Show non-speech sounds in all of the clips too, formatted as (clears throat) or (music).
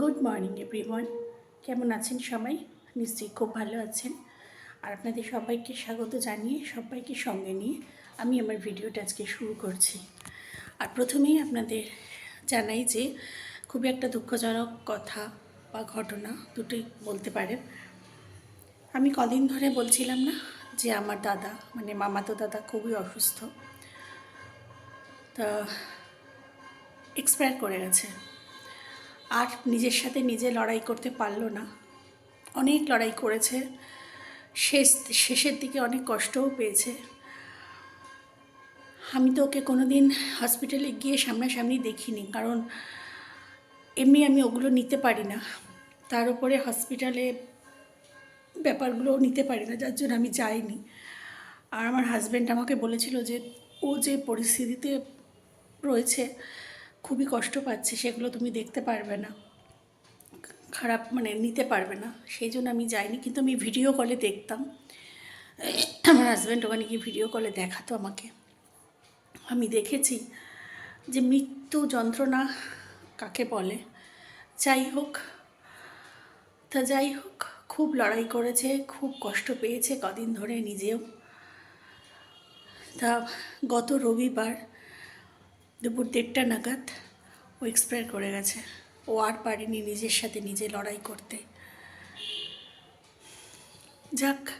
Good morning everyone কেমন আছেন সবাই? নিশ্চয়ই খুব ভালো আছেন। আর আপনাদের সবাইকে স্বাগত জানিয়ে, সবাইকে সঙ্গে নিয়ে আমি আমার ভিডিওটা আজকে শুরু করছি। আর প্রথমেই আপনাদের জানাই যে খুবই একটা দুঃখজনক কথা বা ঘটনা দুটোই বলতে পারেন। আমি কদিন ধরে বলছিলাম না যে, আমার দাদা মানে মামাতো দাদা খুবই অসুস্থ। তা এক্সপায়ার করে গেছে। আর নিজের সাথে নিজে লড়াই করতে পারল না। অনেক লড়াই করেছে। শেষ, শেষের দিকে অনেক কষ্টও পেয়েছে। আমি তো ওকে কোনো দিন হসপিটালে গিয়ে সামনাসামনি দেখিনি, কারণ এমনি আমি ওগুলো নিতে পারি না। তার উপরে হসপিটালে ব্যাপারগুলো নিতে পারি না, যার জন্য আমি যাইনি। আর আমার হাজব্যান্ড আমাকে বলেছিল যে, ও যে পরিস্থিতিতে রয়েছে খুবই কষ্ট পাচ্ছে, সেগুলো তুমি দেখতে পারবে না। খারাপ মানে নিতে পারবে না, সেই জন্য আমি যাইনি। কিন্তু আমি ভিডিও কলে দেখতাম। আমার হাজব্যান্ড ওখানে গিয়ে ভিডিও কলে দেখাতো আমাকে। আমি দেখেছি যে মৃত্যু যন্ত্রণা কাকে বলে? যাই হোক, তা যাই হোক, খুব লড়াই করেছে, খুব কষ্ট পেয়েছে কদিন ধরে নিজেও। তা গত রবিবার দুপুর দেড়টা নাগাদ ও এক্সপায়ার করে গেছে। ও আর পারেনি নিজের সাথে নিজে লড়াই করতে। যাক,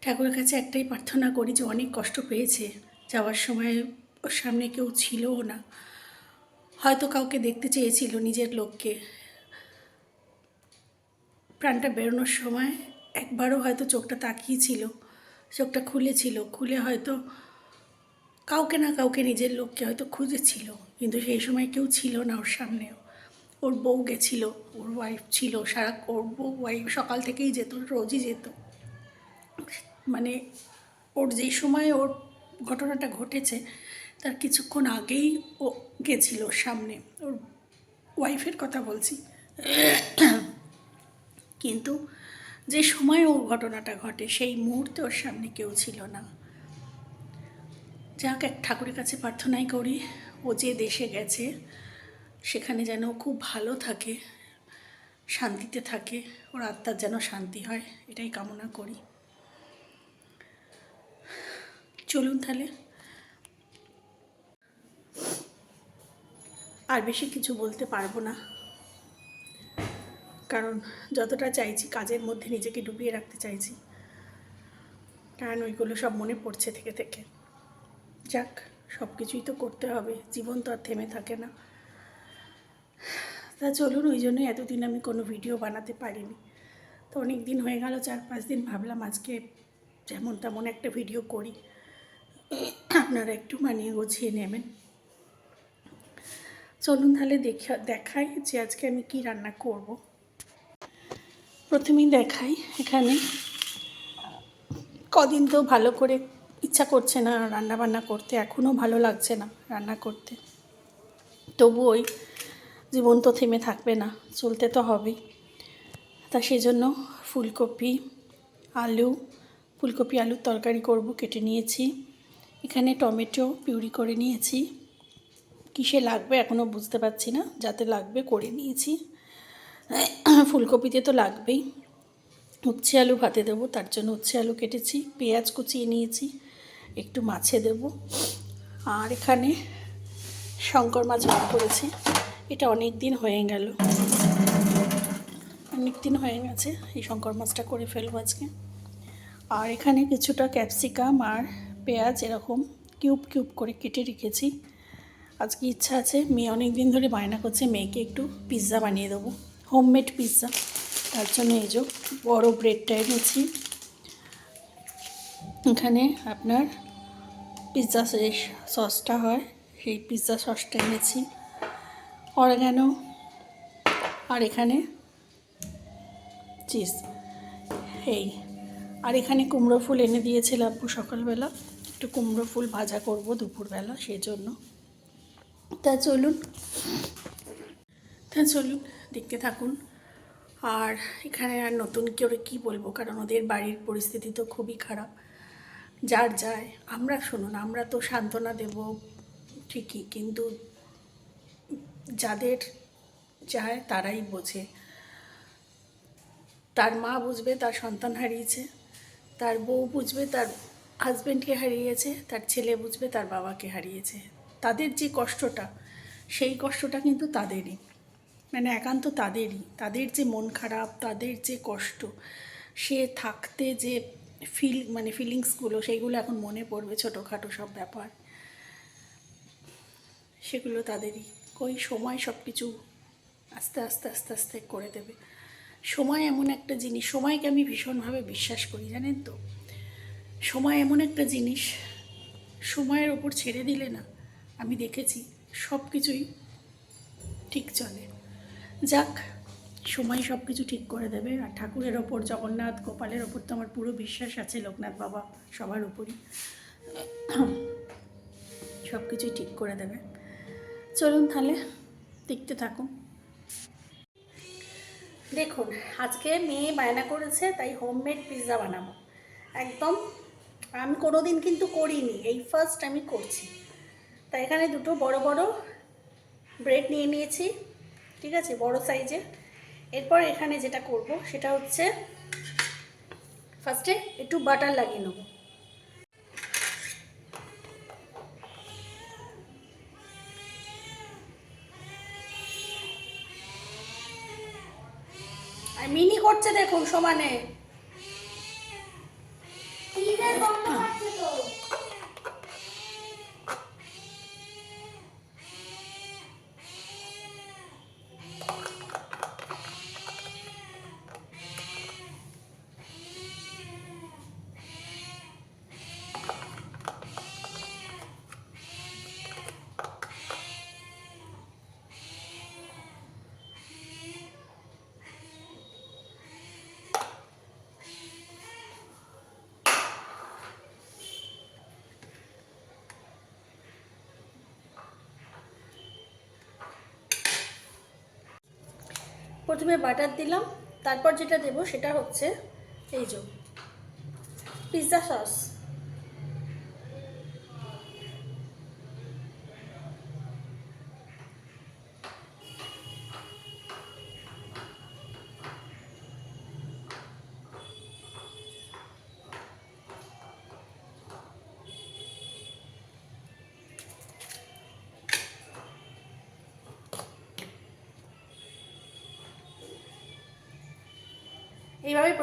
ঠাকুরের কাছে একটাই প্রার্থনা করি যে অনেক কষ্ট পেয়েছে। যাওয়ার সময় ওর সামনে কেউ ছিলও না। হয়তো কাউকে দেখতে চেয়েছিল নিজের লোককে। প্রাণটা বেরোনোর সময় একবারও হয়তো চোখটা তাকিয়েছিল, চোখটা খুলেছিল। খুলে হয়তো কাউকে না কাউকে নিজের লোককে হয়তো খুঁজেছিল, কিন্তু সেই সময় কেউ ছিল না ওর সামনেও। ওর বউ গেছিল, ওর ওয়াইফ ছিল, সারা ওর বউ ওয়াইফ সকাল থেকেই যেত, রোজই যেত। মানে ওর যেই সময় ওর ঘটনাটা ঘটেছে, তার কিছুক্ষণ আগেই ও গেছিল ওর সামনে। ওর ওয়াইফের কথা বলছি। কিন্তু যে সময় ও ঘটনাটা ঘটে, সেই মুহূর্তে ওর সামনে কেউ ছিল না। যাক, এক ঠাকুরের কাছে প্রার্থনাই করি, ও যে দেশে গেছে, সেখানে যেন খুব ভালো থাকে, শান্তিতে থাকে, ওর আত্মার যেন শান্তি হয়, এটাই কামনা করি। চলুন তাহলে। আর বেশি কিছু বলতে পারব না। কারণ যতটা চাইছি, কাজের মধ্যে নিজেকে ডুবিয়ে রাখতে চাইছি। কারণ ওইগুলো সব মনে পড়ছে থেকে থেকে। যাক সব কিছুই তো করতে হবে। জীবন তো আর থেমে থাকে না। তা চলুন, ওই জন্যই এতদিন আমি কোনো ভিডিও বানাতে পারিনি। তো অনেক দিন হয়ে গেল, চার পাঁচ দিন ভাবলাম আজকে যেমন তেমন একটা ভিডিও করি। আপনারা একটু মানিয়ে গুছিয়ে নেবেন। চলুন তাহলে দেখা, দেখাই যে আজকে আমি কি রান্না করব। প্রথমেই দেখাই এখানে। কদিন তো ভালো করে ইচ্ছা করছে না রান্না বান্না করতে এখনও ভালো লাগছে না রান্না করতে। তবু ওই জীবন তো থেমে থাকবে না, চলতে তো হবেই। তা সেই জন্য ফুলকপি, আলু, ফুলকপি, আলুর তরকারি করব, কেটে নিয়েছি। এখানে টমেটো পিউরি করে নিয়েছি। কিসে লাগবে এখনও বুঝতে পারছি না, যাতে লাগবে করে নিয়েছি। ফুলকপিতে তো লাগবেই। উচ্ছে আলু ভাতে দেবো, তার জন্য উচ্ছে আলু কেটেছি, পেঁয়াজ কুচিয়ে নিয়েছি। একটু মাছে দেব। আর এখানে শঙ্কর মাছ ভাত করেছি। এটা অনেক দিন হয়ে গেল। অনেক দিন হয়ে গেছে এই শঙ্কর মাছটা করে ফেলব আজকে। আর এখানে কিছুটা ক্যাপসিকাম আর পেঁয়াজ এরকম কিউব কিউব করে কেটে রেখেছি। আজকে ইচ্ছা আছে, মেয়ে অনেক দিন ধরে বায়না করছে, মেয়েকে একটু পিৎজা বানিয়ে দেবো। হোমমেড পিৎজা তার জন্য এই যে বড়ো ব্রেডটা এনেছি। এখানে আপনার পিৎজা সসটা হয়। সেই পিৎজা সসটা এনেছি। অরগ্যানো আর এখানে চিজ এই। আর এখানে কুমড়ো ফুল এনে দিয়েছিল আব্বু সকালবেলা। একটু কুমড়ো ফুল ভাজা করব দুপুরবেলা সেই জন্য তা চলুন। তা চলুন, দেখতে থাকুন। আর এখানে আর নতুন করে কী বলব? কারণ ওদের বাড়ির পরিস্থিতি তো খুবই খারাপ। যার যায়। আমরা শুনুন, আমরা তো সান্ত্বনা দেব ঠিকই, কিন্তু যাদের যায় তারাই বোঝে। তার মা বুঝবে, তার সন্তান হারিয়েছে, তার বউ বুঝবে, তার হাজব্যান্ডকে হারিয়েছে, তার ছেলে বুঝবে, তার বাবাকে হারিয়েছে। তাদের যে কষ্টটা, সেই কষ্টটা কিন্তু তাদেরই। মানে একান্ত তাদেরই। তাদের যে মন খারাপ, তাদের যে কষ্ট, সে থাকতে যে ফিল মানে ফিলিংসগুলো, সেইগুলো এখন মনে পড়বে, ছোটোখাটো সব ব্যাপার। সেগুলো তাদেরই। কই সময় সব কিছু আস্তে আস্তে আস্তে আস্তে করে দেবে। সময় এমন একটা জিনিস, সময়কে আমি ভীষণভাবে বিশ্বাস করি, জানেন তো? সময় এমন একটা জিনিস, সময়ের ওপর ছেড়ে দিলে না, আমি দেখেছি সব কিছুই ঠিক চলে। যাক সময় সব কিছু ঠিক করে দেবে। আর ঠাকুরের ওপর, জগন্নাথ, গোপালের ওপর তো আমার পুরো বিশ্বাস আছে, লোকনাথ বাবা সবার উপরই (clears throat) সব কিছুই ঠিক করে দেবে। চলুন তাহলে, দেখতে থাকুন। দেখুন, আজকে মেয়ে বায়না করেছে, তাই হোমমেড পিৎজা বানাবো। একদম, আমি কোনো দিন কিন্তু করিনি, এই ফার্স্ট আমি করছি। তাই এখানে দুটো বড় বড় ব্রেড নিয়ে নিয়েছি, ঠিক আছে? বড় সাইজের এরপর এখানে যেটা করব, সেটা হচ্ছে ফার্স্টে একটু বাটার লাগিয়ে নেব। আর মিনি করছে দেখুন সমানে। প্রথমে বাটার দিলাম তারপর যেটা দেবো সেটা হচ্ছে এই যে পিৎজা সস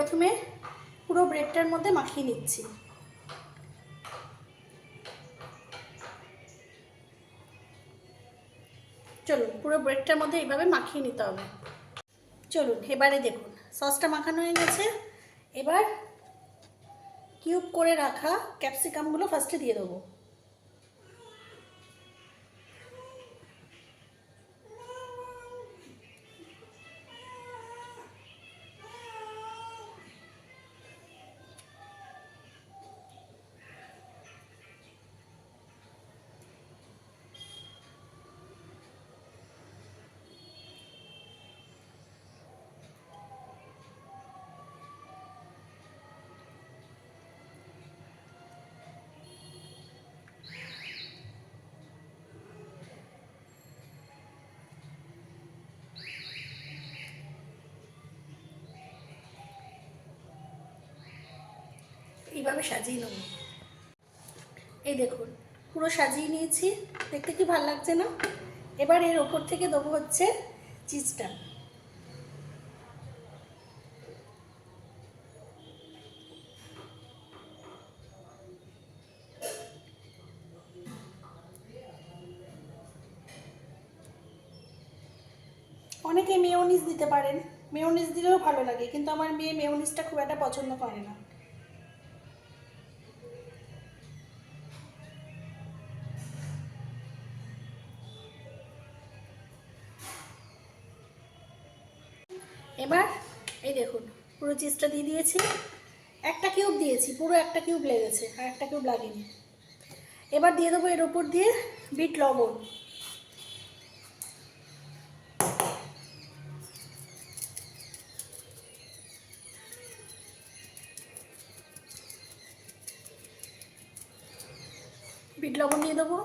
প্রথমে পুরো ব্রেডটার মধ্যে মাখিয়ে নিচ্ছি। চলুন, পুরো ব্রেডটার মধ্যে এইভাবে মাখিয়ে নিতে হবে। চলুন, এবারে দেখুন, সসটা মাখানো হয়ে গেছে। এবার কিউব করে রাখা ক্যাপসিকামগুলো ফার্স্টে দিয়ে দেবো। এইভাবে সাজিয়ে নেব? এই দেখুন, পুরো সাজিয়ে নিয়েছি। দেখতে কি ভালো লাগছে না? এবার এর ওপর থেকে দেবো হচ্ছে চিজটা। অনেকে মেয়োনিজ দিতে পারেন। মেয়োনিজ দিলেও ভালো লাগে, কিন্তু আমার মেয়ে মেয়োনিজটা খুব একটা পছন্দ করে না। এবার, এই দেখুন, পুরো চিজটা দিয়ে দিয়েছি। একটা কিউব দিয়েছি, পুরো একটা কিউব লেগেছে, আর একটা কিউব লাগেনি। এবার দিয়ে দেবো এর ওপর দিয়ে বিট লবণ। বিট লবণ দিয়ে দেবো।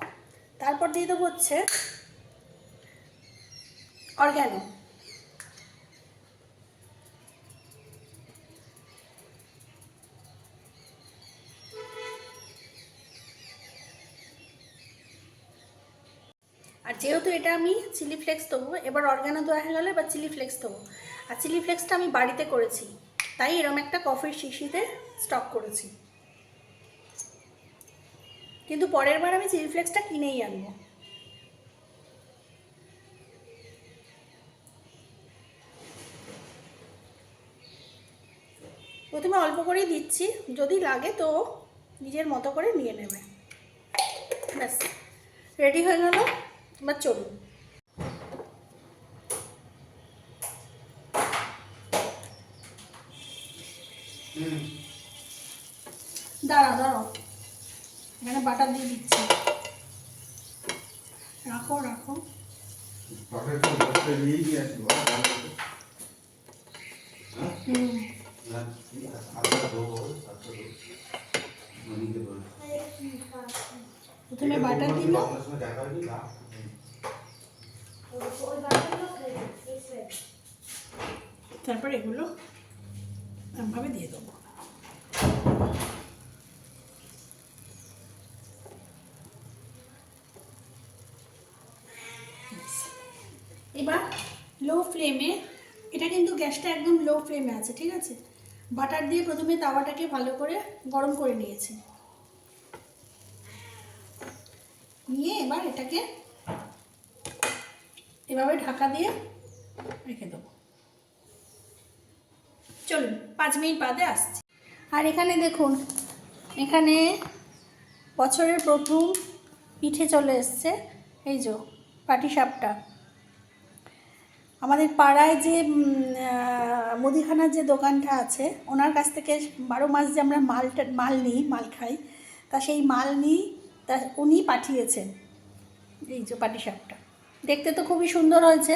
তারপর দিয়ে দেবো হচ্ছে অর্গ্যানো আর যেহেতু এটা আমি চিলি ফ্লেক্স দেবো। এবার অর্গানো দেওয়া হয়ে গেলে এবার চিলি ফ্লেক্স দেবো। আর চিলি ফ্লেক্সটা আমি বাড়িতে করেছি। তাই এরম একটা কফির শিশিতে স্টক করেছি। কিন্তু পরের বার আমি চিলি ফ্লেক্সটা কিনেই আনব। প্রথমে অল্প করেই দিচ্ছি। যদি লাগে তো নিজের মতো করে নিয়ে নেবে। ব্যাস রেডি হয়ে গেল। এবার চলুন দাঁড়া দাঁড়াও। এখানে বাটার দিয়ে দিচ্ছি। রাখো রাখো। নিতে পারব প্রথমে বাটার দিল আপনার সঙ্গে দেখা হয়নি না তারপর এগুলো এরমভাবে দিয়ে দেবো। এবার লো ফ্লেমে এটা কিন্তু গ্যাসটা একদম লো ফ্লেমে আছে, ঠিক আছে? বাটার দিয়ে প্রথমে তাওয়াটাকে ভালো করে গরম করে নিয়েছি। নিয়ে এবার এটাকে এভাবে ঢাকা দিয়ে রেখে দেবো। চলুন, পাঁচ মিনিট বাদে আসছি। আর এখানে দেখুন, এখানে বছরের প্রথম পিঠে চলে এসছে এই যে পাটিসাপটা। আমাদের পাড়ায় যে মুদিখানার যে দোকানটা আছে, ওনার কাছ থেকে বারো মাস যে আমরা মালটা মাল নিই, মাল খাই, তা সেই মাল নিই, তা উনি পাঠিয়েছেন এই যে পাটিসাপটা। দেখতে তো খুবই সুন্দর হয়েছে।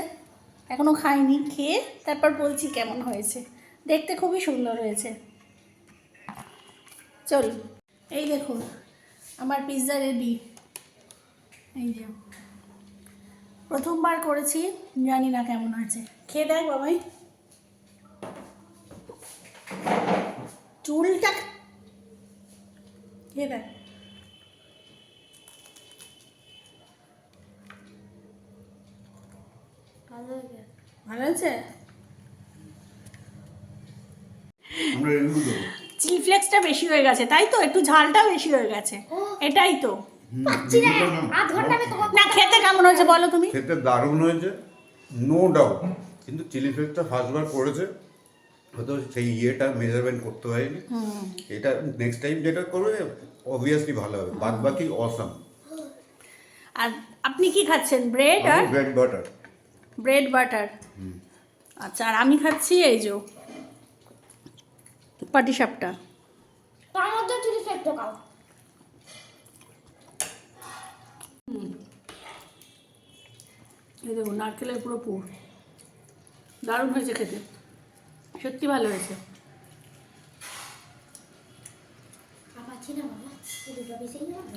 এখনও খাইনি, খেয়ে তারপর বলছি কেমন হয়েছে। দেখতে খুবই সুন্দর হয়েছে। চল, এই দেখুন, আমার পিৎজা রেডি এই যে, প্রথমবার করেছি, জানি না কেমন হয়েছে। খেয়ে দেখ বাবাই। চুলটা খেয়ে দেখ ভালো হয়েছে আমরা এগুলো দেবো চিলি ফ্লেক্সটা বেশি হয়ে গেছে। তাই তো? একটু ঝালটা বেশি হয়ে গেছে। এটাই তো। না খেতে কেমন হয়েছে বলো তুমি? খেতে দারুণ হয়েছে নো ডাউট কিন্তু চিলি ফ্লেক্সটা ফার্স্টবার করেছে হয়তো সেই ইয়েটা মেজারমেন্ট করতে হয়নি। এটা নেক্সট টাইম যেটা করবে অবভিয়াসলি ভালো হবে। বাদ বাকি অসাম আর আপনি কি খাচ্ছেন? ব্রেড আর? ব্রেড বাটার ব্রেড বাটার আচ্ছা আর আমি খাচ্ছি এই যে পাটিসাপটা তার মধ্যে চিলি ফ্লেক্স ঢোকাও এই দেখুন নারকেলের পুরো পুর। দারুণ হয়েছে খেতে। সত্যি ভালো হয়েছে।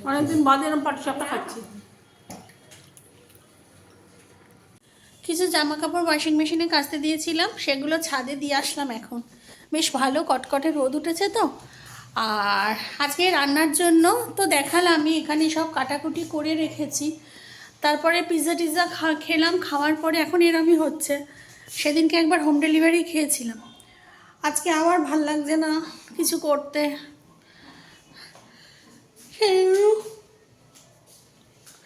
অনেকদিন বাদে এরকম পাটিসাপটা খাচ্ছি। কিছু জামা কাপড় ওয়াশিং মেশিনে কাচতে দিয়েছিলাম সেগুলো ছাদে দিয়ে আসলাম এখন। বেশ ভালো কটকটে রোদ উঠেছে তো আর আজকে রান্নার জন্য তো দেখালাম আমি এখানে সব কাটাকুটি করে রেখেছি। তারপরে পিৎজা টিৎজা খা, খেলাম, খাওয়ার পরে এখন এরমই হচ্ছে। সেদিনকে একবার হোম ডেলিভারি খেয়েছিলাম। আজকে আবার ভালো লাগছে না কিছু করতে।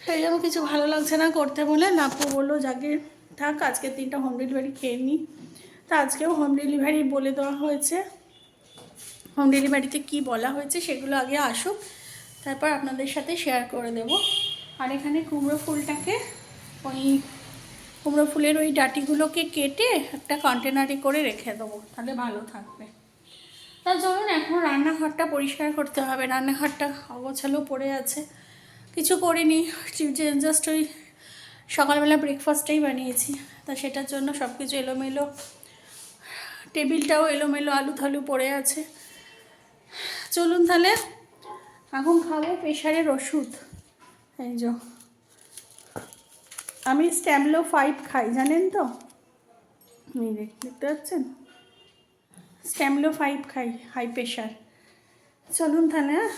সেই জন্য কিছু ভালো লাগছে না করতে বলে লাপু বলল, যাকে থাক আজকে তিনটা হোম ডেলিভারি খেয়ে নিই তা আজকেও হোম ডেলিভারি বলে দেওয়া হয়েছে। হোম ডেলিভারিতে কি বলা হয়েছে সেগুলো আগে আসুক, তারপর আপনাদের সাথে শেয়ার করে দেব। আর এখানে কুমড়ো ফুলটাকে ওই কুমড়ো ফুলের ওই ডাটিগুলোকে কেটে একটা কন্টেনারে করে রেখে দেবো, তাহলে ভালো থাকবে। তা চলুন, এখন রান্নাঘরটা পরিষ্কার করতে হবে। রান্নাঘরটা অগোছালো পড়ে আছে। কিছু করিনি জাস্ট ওই সকালবেলা ব্রেকফাস্টটাই বানিয়েছি। তা সেটার জন্য সব কিছু এলোমেলো, টেবিলটাও এলোমেলো আলু থালু পড়ে আছে। চলুন তাহলে। এখন খাব প্রেশারের ওষুধ। এই যে। আমি স্ট্যামলো ফাইভ খাই, জানেন তো? দেখতে পাচ্ছেন? স্ট্যামলো ফাইভ খাই, হাই প্রেশার চলুন তাহলে হ্যাঁ?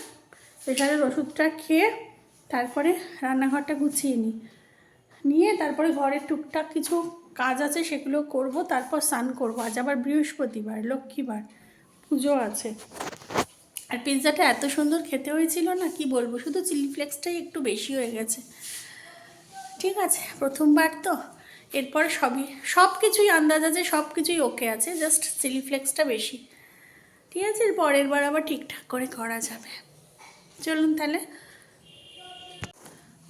প্রেশারের ওষুধটা খেয়ে তারপরে রান্নাঘরটা গুছিয়ে নিই। নিয়ে তারপরে ঘরের টুকটাক কিছু কাজ আছে, সেগুলো করব, তারপর স্নান করব। আজ আবার বৃহস্পতিবার, লক্ষ্মীবার, পুজো আছে। আর পিৎজাটা এত সুন্দর খেতে হয়েছিল না, কি বলব? শুধু চিলি ফ্লেক্সটাই একটু বেশি হয়ে গেছে। ঠিক আছে, প্রথমবার তো। এরপর সবই সব কিছুই আন্দাজ আছে সব কিছুই ওকে আছে জাস্ট চিলি ফ্লেক্সটা বেশি। ঠিক আছে পরের বার আবার ঠিকঠাক করে করা যাবে। চলুন তাহলে।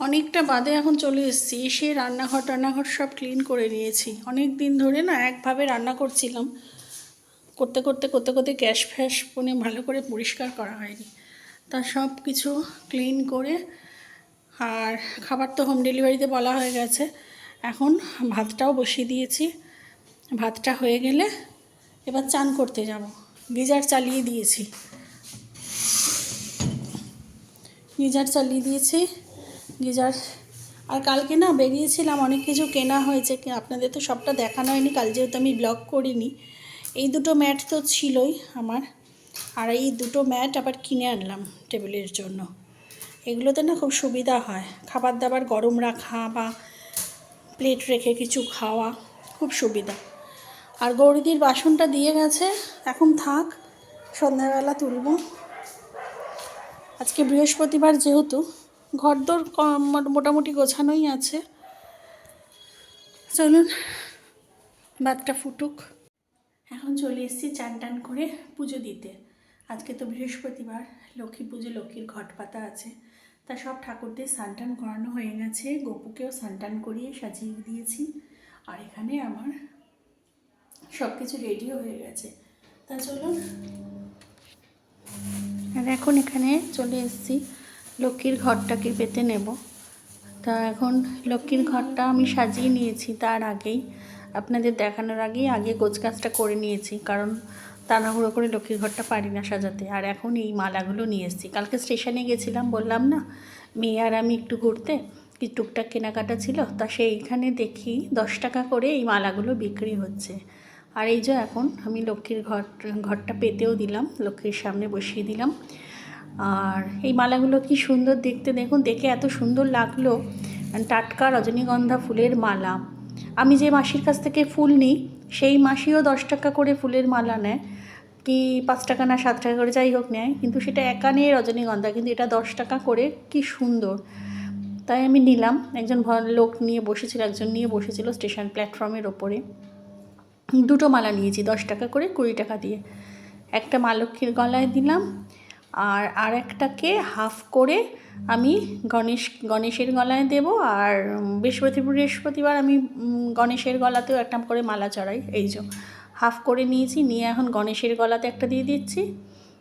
অনেকটা বাদে এখন চলে এসেছি, এসে রান্নাঘর টান্নাঘর সব ক্লিন করে নিয়েছি। অনেক দিন ধরে না একভাবে রান্না করছিলাম। করতে করতে করতে করতে গ্যাস ফ্যাস মানে ভালো করে পরিষ্কার করা হয়নি। তা সব কিছু ক্লিন করে আর খাবার তো হোম ডেলিভারিতে বলা হয়ে গেছে। এখন ভাতটাও বসিয়ে দিয়েছি। ভাতটা হয়ে গেলে এবার চান করতে যাব। গিজার চালিয়ে দিয়েছি। গিজার চালিয়ে দিয়েছি। গিজার আর কালকে না বেরিয়েছিলাম, অনেক কিছু কেনা হয়েছে। আপনাদের তো সবটা দেখানো হয়নি। কাল যেহেতু আমি ব্লগ করিনি এই দুটো ম্যাট তো ছিলই আমার। আর এই দুটো ম্যাট আবার কিনে আনলাম টেবিলের জন্য। এগুলোতে না খুব সুবিধা হয়। খাবার দাবার গরম রাখা বা প্লেট রেখে কিছু খাওয়া খুব সুবিধা। আর গৌরীদির বাসনটা দিয়ে গেছে। এখন থাক, সন্ধ্যাবেলা তুলবো। আজকে বৃহস্পতিবার যেহেতু, ঘরদোর মোটামুটি গোছানোই আছে। চলুন ভাতটা ফুটুক। এখন চলে এসেছি চান টান করে পুজো দিতে। আজকে তো বৃহস্পতিবার, লক্ষ্মী পুজো, লক্ষ্মীর ঘট পাতা আছে। তা সব ঠাকুরদের স্নান টান করানো হয়ে গেছে। গোপুকেও স্নান টান করিয়ে সাজিয়ে দিয়েছি। আর এখানে আমার সব কিছু রেডিও হয়ে গেছে। তা চলুন। আর এখন এখানে চলে এসেছি। লক্ষ্মীর ঘরটাকে পেতে নেব। তা এখন লক্ষ্মীর ঘরটা আমি সাজিয়ে নিয়েছি তার আগেই। আপনাদের দেখানোর আগেই আগে গোছগাছটা করে নিয়েছি, কারণ তাড়াহুড়ো করে লক্ষ্মীর ঘরটা পারি না সাজাতে। আর এখন এই মালাগুলো নিয়ে এসেছি। কালকে স্টেশনে গেছিলাম, বললাম না, মেয়ে আর আমি একটু ঘুরতে, কি টুকটাক কেনাকাটা ছিল, তা সেইখানে দেখি দশ টাকা করে এই মালাগুলো বিক্রি হচ্ছে। আর এই যে এখন আমি লক্ষ্মীর ঘর, ঘরটা পেতেও দিলাম, লক্ষ্মীর সামনে বসিয়ে দিলাম। আর এই মালাগুলো কি সুন্দর দেখতে, দেখুন, দেখে এত সুন্দর লাগল। টাটকা রজনীগন্ধা ফুলের মালা আমি যে মাসির কাছ থেকে ফুল নিই, সেই মাসিও দশ টাকা করে ফুলের মালা নেয়, কি পাঁচ টাকা না সাত টাকা করে যাই হোক নেয়, কিন্তু সেটা একা নিয়ে রজনীগন্ধা, কিন্তু এটা দশ টাকা করে, কি সুন্দর। তাই আমি নিলাম, একজন লোক নিয়ে বসেছিল, একজন নিয়ে বসেছিল স্টেশন প্ল্যাটফর্মের ওপরে। দুটো মালা নিয়েছি, দশ টাকা করে, কুড়ি টাকা দিয়ে। একটা মা লক্ষ্মীর গলায় দিলাম, আর আর একটাকে হাফ করে আমি গণেশ, গণেশের গলায় দেব আর বৃহস্পতি, বৃহস্পতিবার আমি গণেশের গলাতেও একটা করে মালা চড়াই। এই যে, হাফ করে নিয়েছি, নিয়ে এখন গণেশের গলাতে একটা দিয়ে দিচ্ছি।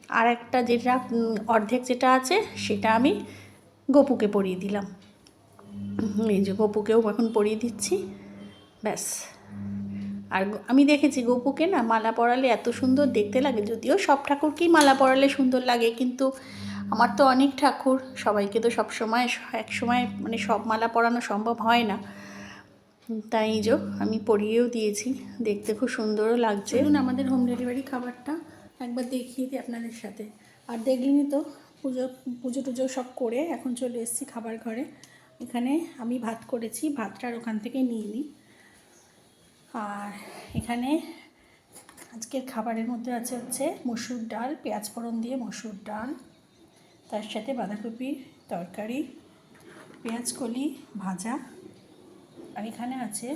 আর একটা যেটা অর্ধেক যেটা আছে, সেটা আমি গপুকে পরিয়ে দিলাম। এই যে, গপুকেও এখন পরিয়ে দিচ্ছি। ব্যাস। আর আমি দেখেছি গোপুকে না মালা পরালে এত সুন্দর দেখতে লাগে, যদিও সব ঠাকুরকেই মালা পরালে সুন্দর লাগে, কিন্তু আমার তো অনেক ঠাকুর, সবাইকে তো সব সময় এক সময় মানে সব মালা পরানো সম্ভব হয় না। তাই যে আমি পরিয়েও দিয়েছি, দেখতে খুব সুন্দরও লাগছে। আমাদের হোম ডেলিভারি খাবারটা একবার দেখিয়ে দিই আপনাদের সাথে। আর দেখলেনি তো, পুজো পুজো টুজো সব করে এখন চলে এসেছি খাবার ঘরে। এখানে আমি ভাত করেছি ভাতটার ওখান থেকে নিয়ে নিই। আর এখানে আজকের খাবারের মধ্যে আছে হচ্ছে মসুর ডাল, পেঁয়াজ ফোড়ন দিয়ে মসুর ডাল। তার সাথে বাঁধাকপির তরকারি পেঁয়াজ কলি ভাজা, আর এখানে আছে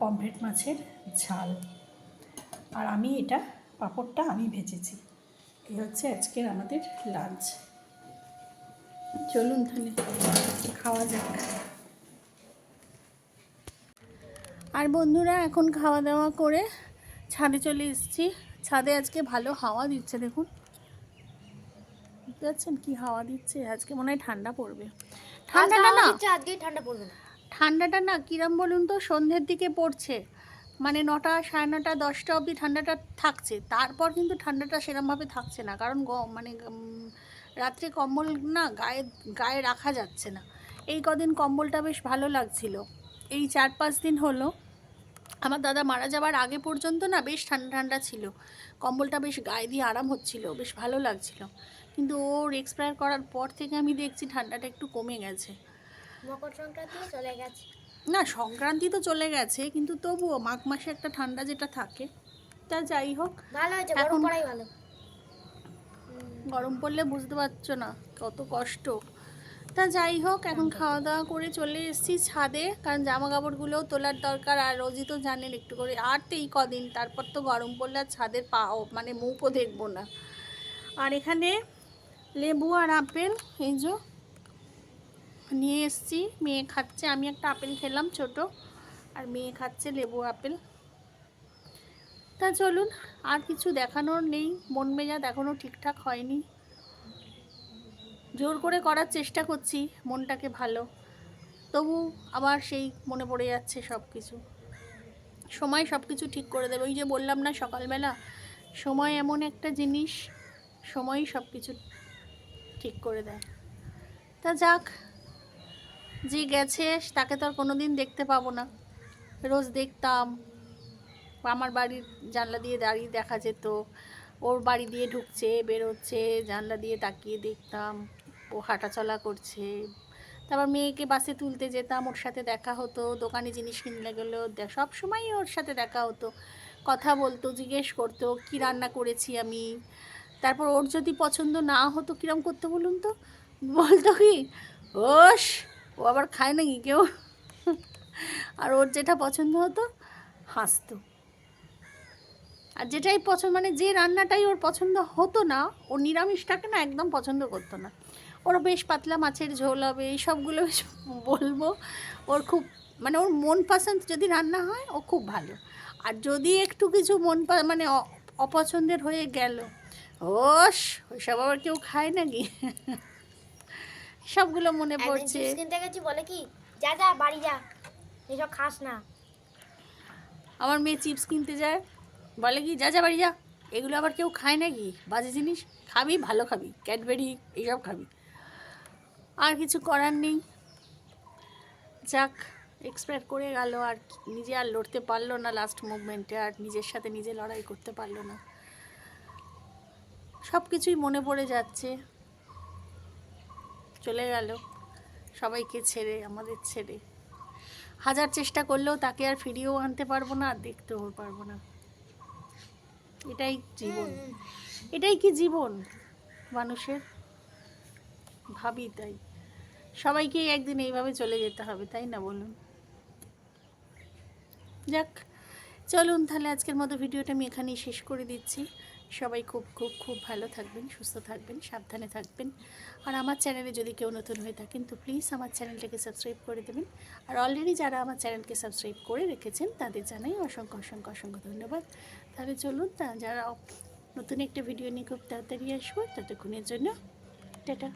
পমফ্রেট মাছের ঝাল। আর আমি এটা, পাঁপড়টা আমি ভেজেছি। এই হচ্ছে আজকের আমাদের লাঞ্চ চলুন তাহলে, খাওয়া যাক। আর বন্ধুরা, এখন খাওয়া দাওয়া করে ছাদে চলে এসেছি। ছাদে আজকে ভালো হাওয়া দিচ্ছে, দেখুন। বুঝতে পারছেন কি হাওয়া দিচ্ছে? আজকে মনে হয় ঠান্ডা পড়বে। ঠান্ডাটা না? আজকে ঠান্ডা পড়বে না। ঠান্ডাটা না কিরম বলুন তো সন্ধ্যের দিকে পড়ছে। মানে নটা সাড়ে নটা দশটা অবধি ঠান্ডাটা থাকছে। তারপর কিন্তু ঠান্ডাটা সেরমভাবে থাকছে না। কারণ মানে রাত্রে কম্বল না গায়ে গায়ে রাখা যাচ্ছে না। এই কদিন কম্বলটা বেশ ভালো লাগছিল। এই চার পাঁচ দিন হলো আমার দাদা মারা যাওয়ার আগে পর্যন্ত না বেশ ঠান্ডা ঠান্ডা ছিল। কম্বলটা বেশ গায়ে দিয়ে আরাম হচ্ছিল বেশ ভালো লাগছিল। কিন্তু ওর এক্সপায়ার করার পর থেকে আমি দেখছি ঠান্ডাটা একটু কমে গেছে। মকর সংক্রান্তি চলে গেছে। না সংক্রান্তি তো চলে গেছে কিন্তু তবুও মাঘ মাসে একটা ঠান্ডা যেটা থাকে তা যাই হোক ভালো হয়েছে গরম এখন- পড়াই ভালো। গরম পড়লে বুঝতে পারছ না কত কষ্ট। তা যাই হোক এখন খাওয়া দাওয়া করে চলে এসেছি ছাদে কারণ জামা কাপড়গুলোও তোলার দরকার আর রোজই তো জানেন একটু করে আর তো এই কদিন তারপর তো গরম পড়লে আর ছাদের পাও মানে মুখও দেখব না। আর এখানে লেবু আর আপেল, এই যে। নিয়ে এসেছি, মেয়ে খাচ্ছে। আমি একটা আপেল খেলাম ছোট, আর মেয়ে খাচ্ছে লেবু, আপেল। তা চলুন, আর কিছু দেখানোর নেই। মন মেজাজ এখনও ঠিকঠাক হয়নি। জোর করে করার চেষ্টা করছি, মনটাকে ভালো। তবু আবার সেই মনে পড়ে যাচ্ছে সব কিছু সময় সব কিছু ঠিক করে দেবে। ওই যে বললাম না সকালবেলা, সময় এমন একটা জিনিস, সময়ই সব কিছু ঠিক করে দেয়। তা যাক, যে গেছে তাকে তো আর কোনো দিন দেখতে পাবো না। রোজ দেখতাম, আমার বাড়ির জানলা দিয়ে দাঁড়িয়ে দেখা যেত। ওর বাড়ি দিয়ে ঢুকছে, বেরোচ্ছে, জানলা দিয়ে তাকিয়ে দেখতাম। ও হাঁটাচলা করছে। তারপর মেয়েকে বাসে তুলতে যেতাম, ওর সাথে দেখা হতো। দোকানে জিনিস কিনলে গেলেও সব সময়ই ওর সাথে দেখা হতো। কথা বলতো, জিজ্ঞেস করতো, কী রান্না করেছি আমি? তারপর ওর যদি পছন্দ না হতো, কিরম করতে বলুন তো? বলতো কি, ওস, ও আবার খায় নাকি কেউ? আর ওর যেটা পছন্দ হতো, হাসতো। আর যেটাই পছন্দ মানে যে রান্নাটাই ওর পছন্দ হতো না, ও নিরামিষটাকে না একদম পছন্দ করতো না। ওর বেশ পাতলা মাছের ঝোল হবে, এই সবগুলো বলব। ওর খুব মানে ওর মন পছন্দ, যদি রান্না হয়, ও খুব ভালো। আর যদি একটু কিছু মন মানে অপছন্দের হয়ে গেল ওস ওইসব আবার কেউ খায় নাকি? সবগুলো মনে পড়ছে। চিপস কিনতে গেছি বলে কি যা যা বাড়ি যা এসব খাস না। আমার মেয়ে চিপস কিনতে যায় বলে কি যা যা বাড়ি যা এগুলো আবার কেউ খায় নাকি? বাজে জিনিস খাবি ভালো খাবি ক্যাডবেরি এইসব খাবি। আর কিছু করার নেই। যাক এক্সপায়ার করে গেল আর নিজে আর লড়তে পারল না লাস্ট মুভমেন্টে আর নিজের সাথে নিজে লড়াই করতে পারল না। সব কিছুই মনে পড়ে যাচ্ছে। চলে গেল। সবাইকে ছেড়ে, আমাদের ছেড়ে। হাজার চেষ্টা করলেও তাকে আর ফিরিয়েও আনতে পারব না, আর দেখতেও পারব না। এটাই জীবন। এটাই কি জীবন মানুষের? ভাবি তাই। সবাইকেই একদিন এইভাবে চলে যেতে হবে, তাই না বলুন? যাক, চলুন তাহলে আজকের মতো ভিডিওটা আমি এখানেই শেষ করে দিচ্ছি। সবাই খুব খুব খুব ভালো থাকবেন, সুস্থ থাকবেন, সাবধানে থাকবেন। আর আমার চ্যানেলে যদি কেউ নতুন হয়ে থাকেন, তো প্লিজ আমার চ্যানেলটাকে সাবস্ক্রাইব করে দেবেন। আর অলরেডি যারা আমার চ্যানেলকে সাবস্ক্রাইব করে রেখেছেন, তাদের জানাই অসংখ্য অসংখ্য অসংখ্য ধন্যবাদ। তাহলে চলুন যারা নতুন একটা ভিডিও নিয়ে খুব তাড়াতাড়ি আসব, ততক্ষণের জন্য টাটা।